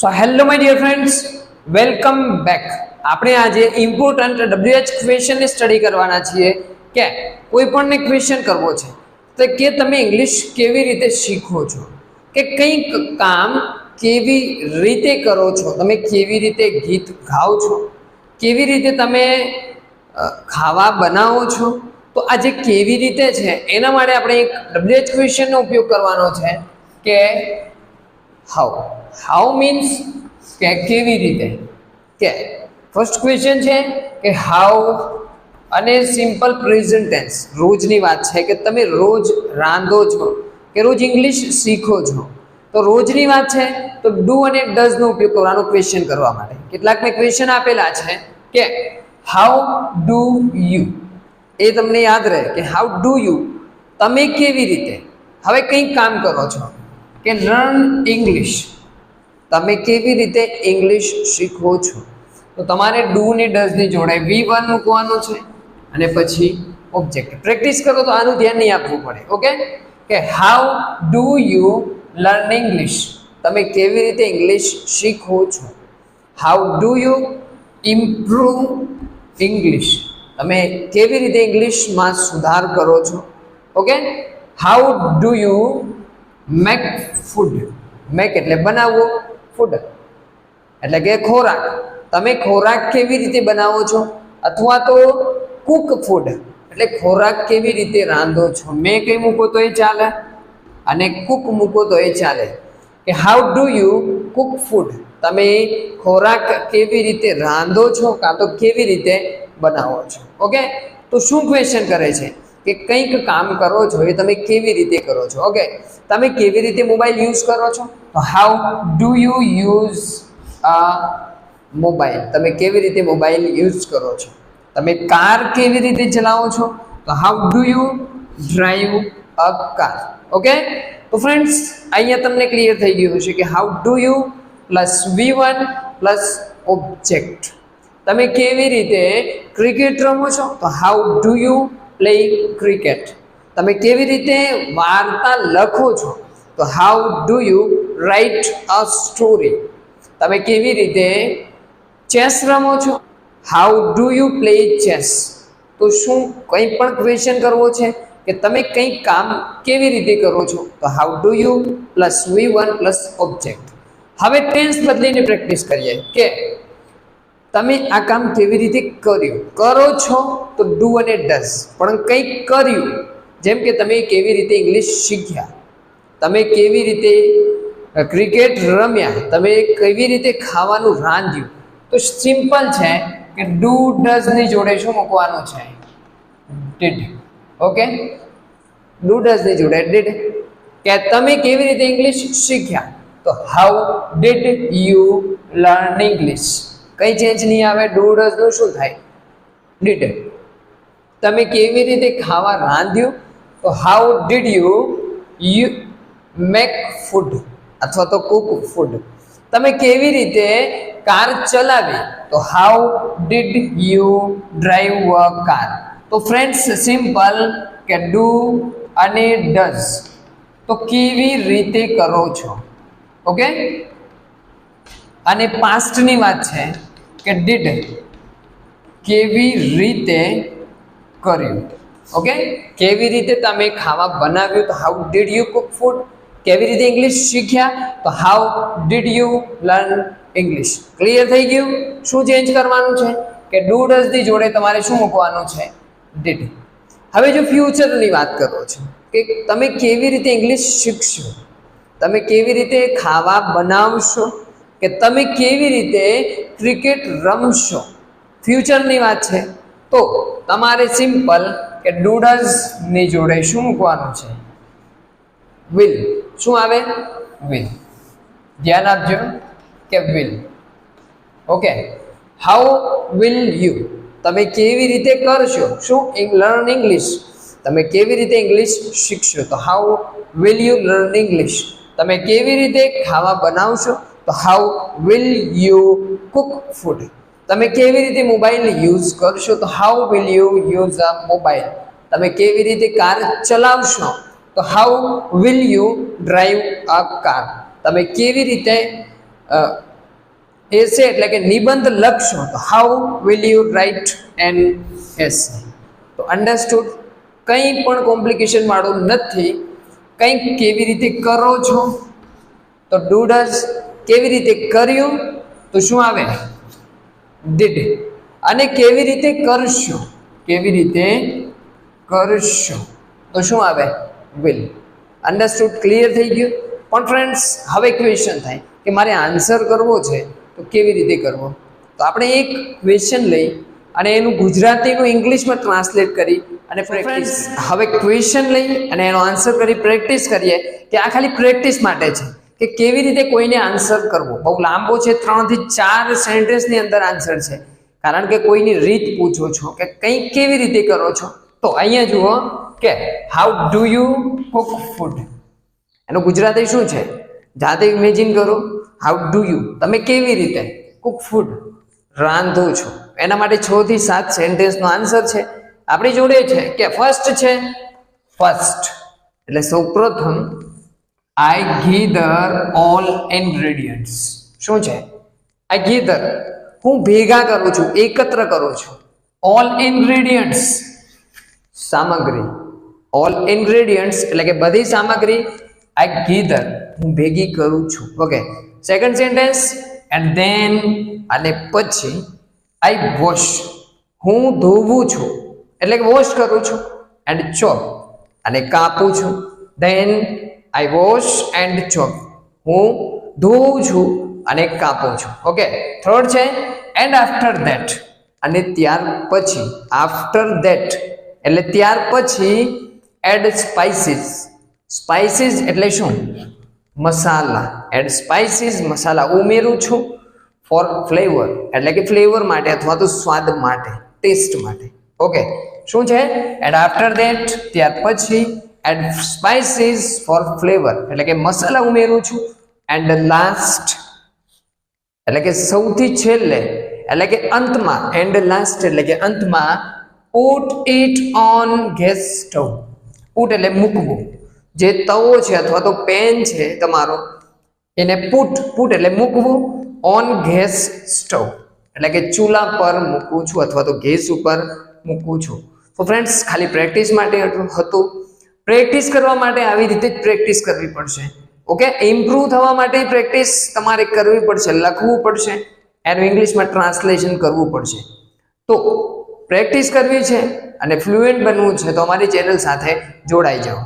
So hello my dear friends welcome back આપણે આજે important WH ક્વેશ્ચનને study કરવાના છીએ કે કોઈ પણને ક્વેશ્ચન કરવો છે. તો કે તમે ઇંગ્લિશ કેવી રીતે શીખો છો? કે કંઈક કામ કેવી રીતે કરો છો? તમે કેવી રીતે ગીત ગાઓ છો? કેવી રીતે તમે ખાવા બનાવો છો? તો આ જે કેવી રીતે છે, એના માટે આપણે એક ડબ્લ્યુએચ ક્વેશ્ચનનો ઉપયોગ કરવાનો છે કે હાઉ હાઉ મીન્સ કે કેવી રીતે? કે ફર્સ્ટ ક્વેશ્ચન છે કે હાઉ અને સિમ્પલ પ્રેઝન્ટ ટેન્સ રોજની વાત છે કે તમે રોજ રાંધો છો, કે રોજ ઇંગ્લિશ શીખો છો. તો રોજની વાત છે તો ડુ અને ડઝનો ઉપયોગ કરવાનો ક્વેશ્ચન કરવા માટે. કેટલાક મેં ક્વેશ્ચન આપેલા છે કે હાઉ ડુ યુ એ તમને યાદ રહે કે હાઉ ડુ યુ તમે કેવી રીતે? હવે કંઈક કામ કરો છો. કે લર્ન ઇંગ્લિશ તમે કેવી રીતે ઇંગ્લિશ શીખવો છો? તો તમારે ડુ ને ડઝની જોડે વી વન મૂકવાનું છે અને પછી ઓબ્જેક્ટ પ્રેક્ટિસ કરો તો આનું ધ્યાન નહીં આપવું પડે ઓકે કે how do you learn English તમે કેવી રીતે ઇંગ્લિશ શીખો છો? How do you improve English તમે કેવી રીતે ઇંગ્લિશમાં સુધાર કરો છો? Okay how do you make food. Make એટલે બનાવવો, ફૂડ. એટલે કે ખોરાક. તમે ખોરાક કેવી રીતે બનાવો છો? અથવા તો કુક ફૂડ. એટલે ખોરાક કેવી રીતે રાંધો છો? મેં કંઈ મૂકો તો એ ચાલે? અને કુક મૂકો તો એ ચાલે. કે how do you cook food? તમે ખોરાક કેવી રીતે રાંધો છો? કાં તો કેવી રીતે બનાવો છો? ઓકે? તો શું ક્વેશ્ચન કરે છે? કે કંઈક કામ કરો છો એ તમે કેવી રીતે કરો છો? ઓકે તમે કેવી રીતે મોબાઈલ યુઝ કરો છો? How do you use a mobile તમે કેવી રીતે મોબાઈલ યુઝ કરો છો? તમે કાર કેવી રીતે ચલાવો છો? તો how do you drive a car okay તો ફ્રેન્ડ્સ અહીંયા તમને ક્લિયર થઈ ગયું હશે કે how do you plus V one plus object તમે કેવી રીતે ક્રિકેટ રમો છો? તો how do you play cricket તમે કેવી રીતે વાર્તા લખો છો? તો how do you write a story તમે કેવી રીતે ચેસ રમો છો? How do you play chess તો શું કંઈ પણ ક્વેશ્ચન કરવો છે? કે તમે કંઈક કામ કેવી રીતે કરો છો? તો how do you plus V one plus object હવે ટેન્સ બદલીને પ્રેક્ટિસ કરીએ કે તમે આ કામ કેવી રીતે કર્યું? કરો છો તો ડુ અને ડઝ. પણ કંઈક કર્યું. જેમ કે તમે કેવી રીતે ઇંગ્લિશ શીખ્યા. તમે કેવી રીતે ક્રિકેટ રમ્યા. તમે કેવી રીતે ખાવાનું રાંધ્યું. તો સિમ્પલ છે કે ડુ, ડઝની જોડે શું મૂકવાનું છે? Did okay? ડુ, ડઝની જોડે ડીડ કે તમે કેવી રીતે ઇંગ્લિશ શીખ્યા? તો how did you learn English. કઈ ચેન્જ નહીં આવે ડુ ડઝનું શું થાય? ડીડ તમે કેવી રીતે ખાવા રાંધ્યું? તો how did you you make food અથવા તો કુક ફૂડ તમે કેવી રીતે કાર ચલાવી? તો how did you drive a car તો ફ્રેન્ડ્સ સિમ્પલ કે ડુ અને ડઝ તો કેવી રીતે કરો છો? ઓકે અને પાસ્ટની વાત છે. કે ડીડ કેવી રીતે કર્યું? ઓકે કેવી રીતે તમે ખાવા બનાવ્યું? તો how did you cook food કેવી રીતે ઇંગ્લિશ શીખ્યા? તો how did you learn English clear થઈ ગયું? શું ચેન્જ કરવાનું છે? કે ડુ ડઝ જોડે તમારે શું મૂકવાનું છે? ડીડ હવે જો ફ્યુચરની વાત કરો છો, કે તમે કેવી રીતે ઇંગ્લિશ શીખશો? તમે કેવી રીતે ખાવા બનાવશો? કે તમે કેવી રીતે ક્રિકેટ રમશો? ફ્યુચરની વાત છે. તો તમારે સિમ્પલ કે ડૂડલ્સની જોડે શું મૂકવાનું છે? વિલ શું આવે? વિલ ધ્યાન આપજો કે will okay how will you તમે કેવી રીતે કરશો? શું લર્ન ઇંગ્લિશ તમે કેવી રીતે ઇંગ્લિશ શીખશો? તો how will you learn English તમે કેવી રીતે ખાવા બનાવશો? તો how will you cook food તમે કેવી રીતે મોબાઈલ યુઝ કરશો? તો how will you use a mobile તમે કેવી રીતે કાર ચલાવશો? તો how will you drive a car તમે કેવી રીતે એસે એટલે કે નિબંધ લખશો? તો how will you write an essay તો અન્ડરસ્ટુડ કંઈ પણ કોમ્પ્લિકેશન વાળું નથી. કંઈક કેવી રીતે કરો છો? તો ડુ ડઝ કેવી રીતે કર્યું તો શું આવે? ડીડ અને કેવી રીતે કરશો? કેવી રીતે કરશો? તો શું આવે? વિલ અન્ડરસ્ટુડ ક્લિયર થઈ ગયું? પણ ફ્રેન્ડ્સ હવે ક્વેશ્ચન થાય કે મારે આન્સર કરવો છે તો કેવી રીતે કરવો? તો આપણે એક ક્વેશ્ચન લઈ અને એનું ગુજરાતીનું ઇંગ્લિશમાં ટ્રાન્સલેટ કરી અને ફ્રેન્ડ્સ હવે ક્વેશ્ચન લઈ અને એનો આન્સર કરી પ્રેક્ટિસ કરીએ કે આ ખાલી પ્રેક્ટિસ માટે છે. કે કેવી રીતે કોઈને આન્સર કરવો? બહુ લાંબો છે ત્રણથી ચાર સેન્ટેન્સની અંદર આન્સર છે. કારણ કે કોઈની રીત પૂછો છો કે કંઈક કેવી રીતે કરો છો? તો અહીંયા જુઓ કે how do you cook food એનું ગુજરાતી શું છે? જાતે ઇમેજિન કરો. હાઉ ડુ યુ તમે કેવી રીતે કુક ફૂડ રાંધો છો. એના માટે છ થી સાત સેન્ટેન્સનો આન્સર છે. આપણી જોડે છે કે ફર્સ્ટ છે? ફર્સ્ટ એટલે સૌપ્રથમ આઈ ગીધર ઓલ ઇન્ગ્રેડિયન્ટ્સ શું છે? આઈ ગીધર હું ભેગા કરું છું, એકત્ર કરું છું. ઓલ ઇન્ગ્રેડિયન્ટ્સ સામગ્રી. ઓલ ઇન્ગ્રેડિયન્ટ્સ એટલે કે બધી સામગ્રી આઈ ગીધર હું ભેગી કરું છું. Okay second sentence and then અને પછી આઈ વોશ હું ધોવું છું. એટલે કે વોશ કરું છું. એન્ડ ચોપ અને કાપું છું. Then I wash and chop હું ધોઉં છું અને કાપું છું. ઓકે થર્ડ છે એન્ડ આફ્ટર ધેટ અને ત્યાર પછી આફ્ટર ધેટ એટલે ત્યાર પછી એડ સ્પાઇસીસ સ્પાઇસીસ એટલે શું? મસાલા. એડ સ્પાઇસીસ મસાલા. ઉમેરું છું ફોર ફ્લેવર એટલે કે ફ્લેવર માટે અથવા તો સ્વાદ માટે ટેસ્ટ માટે. ઓકે શું છે? એન્ડ આફ્ટર ધેટ ત્યાર પછી એડ સ્પાઇસીસ ફોર ફ્લેવર એટલે કે મસાલા ઉમેરું છું. એન્ડ લાસ્ટ એટલે કે સૌથી છેલ્લે, એટલે કે અંતમાં એન્ડ લાસ્ટ એટલે કે અંતમાં put it on gas stove put એટલે મૂકવું. જે તવો છે અથવા તો પેન છે તમારો, એને પુટ પુટ એટલે મૂકવું ઓન ગેસ સ્ટવ એટલે કે ચૂલા પર મૂકું છું અથવા તો ગેસ ઉપર મૂકું છું. તો ફ્રેન્ડ્સ ખાલી પ્રેક્ટિસ માટે હતું. પ્રેક્ટિસ કરવા માટે આવી રીતે જ પ્રેક્ટિસ કરવી પડશે. ઓકે? ઇમ્પ્રૂવ થવા માટે પ્રેક્ટિસ તમારે કરવી પડશે, લખવું પડશે એનું ઇંગ્લિશમાં ટ્રાન્સલેશન કરવું પડશે. તો પ્રેક્ટિસ કરવી છે અને ફ્લુએન્ટ બનવું છે તો અમારી ચેનલ સાથે જોડાઈ જાઓ.